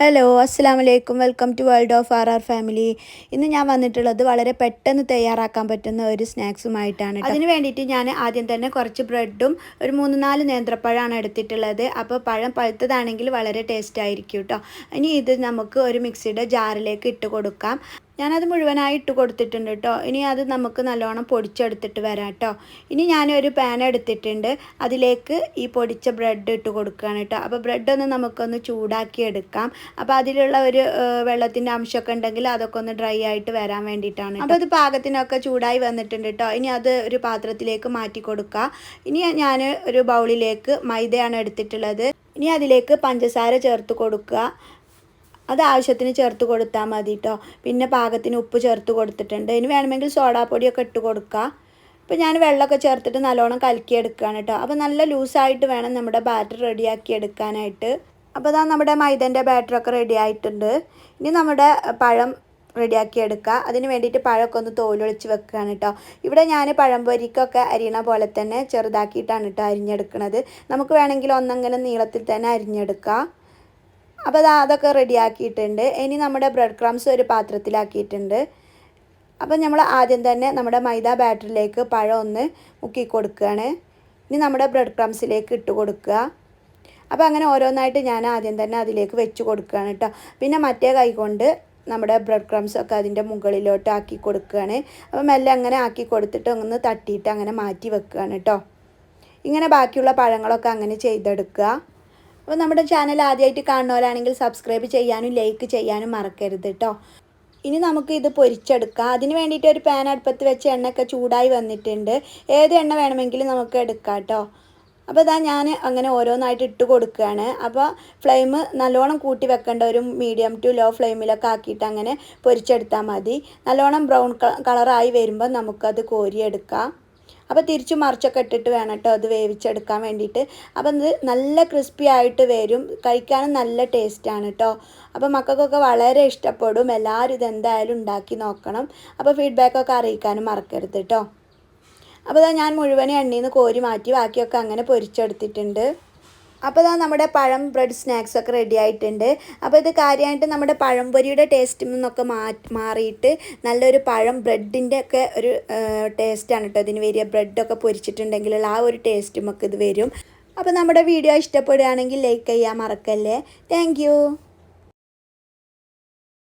Hello അസ്സാം വലൈക്കും welcome to world of R R family ഇന്ന് ഞാൻ വന്നിട്ടുള്ളത് വളരെ പെട്ടെന്ന് തയ്യാറാക്കാൻ പറ്റുന്ന ഒരു സ്നാക്സുമായിട്ടാണ് അതിന് വേണ്ടിയിട്ട് ഞാൻ ആദ്യം തന്നെ കുറച്ച് ബ്രെഡും ഒരു മൂന്ന് നാല് നേന്ത്രപ്പഴമാണ് എടുത്തിട്ടുള്ളത്. അപ്പോൾ പഴം പഴുത്തതാണെങ്കിൽ വളരെ ടേസ്റ്റ് ആയിരിക്കും കേട്ടോ ഇനി ഇത് നമുക്ക് ഒരു മിക്സിയുടെ ജാറിലേക്ക് ഇട്ട് കൊടുക്കാം. ഞാനത് മുഴുവനായി ഇട്ട് കൊടുത്തിട്ടുണ്ട് കേട്ടോ ഇനി അത് നമുക്ക് നല്ലോണം പൊടിച്ചെടുത്തിട്ട് വരാം കേട്ടോ ഇനി ഞാനൊരു പാൻ എടുത്തിട്ടുണ്ട്. അതിലേക്ക് ഈ പൊടിച്ച ബ്രെഡ് ഇട്ട് കൊടുക്കുകയാണ് കേട്ടോ അപ്പോൾ ബ്രെഡ് ഒന്ന് നമുക്കൊന്ന് ചൂടാക്കി എടുക്കാം. അപ്പോൾ അതിലുള്ള ഒരു വെള്ളത്തിന്റെ അംശമൊക്കെ ഉണ്ടെങ്കിൽ അതൊക്കെ ഒന്ന് ഡ്രൈ ആയിട്ട് വരാൻ വേണ്ടിയിട്ടാണ് അപ്പോൾ അത് പാകത്തിനൊക്കെ ചൂടായി വന്നിട്ടുണ്ട് കേട്ടോ ഇനി അത് ഒരു പാത്രത്തിലേക്ക് മാറ്റി കൊടുക്കുക ഇനി ഞാൻ ഒരു ബൗളിലേക്ക് മൈദയാണ് എടുത്തിട്ടുള്ളത്. ഇനി അതിലേക്ക് പഞ്ചസാര ചേർത്ത് കൊടുക്കുക. അത് ആവശ്യത്തിന് ചേർത്ത് കൊടുത്താൽ മതി കേട്ടോ പിന്നെ പാകത്തിന് ഉപ്പ് ചേർത്ത് കൊടുത്തിട്ടുണ്ട്. ഇനി വേണമെങ്കിൽ സോഡാപ്പൊടിയൊക്കെ ഇട്ട് കൊടുക്കുക അപ്പോൾ ഞാൻ വെള്ളമൊക്കെ ചേർത്തിട്ട് നല്ലോണം കലക്കിയെടുക്കുകയാണ് കേട്ടോ അപ്പോൾ നല്ല ലൂസായിട്ട് വേണം നമ്മുടെ ബാറ്റർ റെഡിയാക്കി എടുക്കാനായിട്ട്. അപ്പോൾ ഇതാ നമ്മുടെ മൈദന്റെ ബാറ്ററൊക്കെ റെഡി ആയിട്ടുണ്ട്. ഇനി നമ്മുടെ പഴം റെഡിയാക്കി എടുക്കുക അതിന് വേണ്ടിയിട്ട് പഴമൊക്കെ ഒന്ന് തോലൊളിച്ച് വെക്കുകയാണ് കേട്ടോ ഇവിടെ ഞാൻ പഴംപൊരിക്കൊക്കെ അരിയണ പോലെ തന്നെ ചെറുതാക്കിയിട്ടാണ് കേട്ടോ അരിഞ്ഞെടുക്കുന്നത് നമുക്ക് വേണമെങ്കിൽ ഒന്നങ്ങനെ നീളത്തിൽ തന്നെ അരിഞ്ഞെടുക്കാം. അപ്പോൾ അത് അതൊക്കെ റെഡിയാക്കിയിട്ടുണ്ട് ഇനി നമ്മുടെ ബ്രെഡ് ക്രംസ് ഒരു പാത്രത്തിലാക്കിയിട്ടുണ്ട്. അപ്പോൾ നമ്മൾ ആദ്യം തന്നെ നമ്മുടെ മൈദ ബാറ്ററിലേക്ക് പഴം ഒന്ന് മുക്കി കൊടുക്കുകയാണ്. ഇനി നമ്മുടെ ബ്രെഡ് ക്രംസിലേക്ക് ഇട്ട് കൊടുക്കുക. അപ്പോൾ അങ്ങനെ ഓരോന്നായിട്ട് ഞാൻ ആദ്യം തന്നെ അതിലേക്ക് വെച്ച് കൊടുക്കുകയാണ് കേട്ടോ. പിന്നെ മറ്റേ കൈ കൊണ്ട് നമ്മുടെ ബ്രെഡ് ക്രംസ് ഒക്കെ അതിന്റെ മുകളിലോട്ട് ആക്കി കൊടുക്കുകയാണ്. അപ്പോൾ മെല്ലെ അങ്ങനെ ആക്കി കൊടുത്തിട്ട് ഒന്ന് തട്ടിയിട്ട് അങ്ങനെ മാറ്റി വെക്കുകയാണ് കേട്ടോ. ഇങ്ങനെ ബാക്കിയുള്ള പഴങ്ങളൊക്കെ അങ്ങനെ ചെയ്തെടുക്കുക. അപ്പോൾ നമ്മുടെ ചാനൽ ആദ്യമായിട്ട് കാണുന്നവരാണെങ്കിൽ സബ്സ്ക്രൈബ് ചെയ്യാനും ലൈക്ക് ചെയ്യാനും മറക്കരുത് കേട്ടോ ഇനി നമുക്ക് ഇത് പൊരിച്ചെടുക്കാം. അതിന് വേണ്ടിയിട്ട് ഒരു പാൻ അടുപ്പത്ത് വെച്ച് എണ്ണയൊക്കെ ചൂടായി വന്നിട്ടുണ്ട്. ഏത് എണ്ണ വേണമെങ്കിലും നമുക്ക് എടുക്കാം കേട്ടോ അപ്പോൾ ഇതാ ഞാൻ അങ്ങനെ ഓരോന്നായിട്ട് ഇട്ട് കൊടുക്കുകയാണ്. അപ്പോൾ ഫ്ലെയിം നല്ലോണം കൂട്ടി വെക്കേണ്ട ഒരു മീഡിയം ടു ലോ ഫ്ലെയിമിലൊക്കെ ആക്കിയിട്ട് അങ്ങനെ പൊരിച്ചെടുത്താൽ മതി. നല്ലോണം ബ്രൗൺ കളറായി വരുമ്പോൾ നമുക്കത് കോരിയെടുക്കാം. അപ്പോൾ തിരിച്ചു മറിച്ചൊക്കെ ഇട്ടിട്ട് വേണം കേട്ടോ അത് വേവിച്ചെടുക്കാൻ വേണ്ടിയിട്ട്. അപ്പം ഇത് നല്ല ക്രിസ്പി ആയിട്ട് വരും. കഴിക്കാനും നല്ല ടേസ്റ്റാണ് കേട്ടോ. അപ്പോൾ മക്കൾക്കൊക്കെ വളരെ ഇഷ്ടപ്പെടും. എല്ലാവരും ഇത് എന്തായാലും ഉണ്ടാക്കി നോക്കണം. അപ്പോൾ ഫീഡ്ബാക്കൊക്കെ അറിയിക്കാനും മറക്കരുത് കേട്ടോ. അപ്പോൾ ഞാൻ മുഴുവൻ എണ്ണയിൽ നിന്ന് കോരി മാറ്റി. ബാക്കിയൊക്കെ അങ്ങനെ പൊരിച്ചെടുത്തിട്ടുണ്ട്. അപ്പോൾ ഇതാ നമ്മുടെ പഴം ബ്രെഡ് സ്നാക്സ് ഒക്കെ റെഡി ആയിട്ടുണ്ട്. അപ്പോൾ ഇത് കാര്യമായിട്ട് നമ്മുടെ പഴംപൊരിയുടെ ടേസ്റ്റിൽ നിന്നൊക്കെ മാറിയിട്ട് നല്ലൊരു പഴം ബ്രെഡിന്റെ ഒക്കെ ഒരു ടേസ്റ്റാണ് കേട്ടോ ഇതിന് വരിക ബ്രെഡൊക്കെ പൊരിച്ചിട്ടുണ്ടെങ്കിലുള്ള ആ ഒരു ടേസ്റ്റും ഒക്കെ ഇത് വരും. അപ്പോൾ നമ്മുടെ വീഡിയോ ഇഷ്ടപ്പെടുകയാണെങ്കിൽ ലൈക്ക് ചെയ്യാൻ മറക്കല്ലേ. താങ്ക്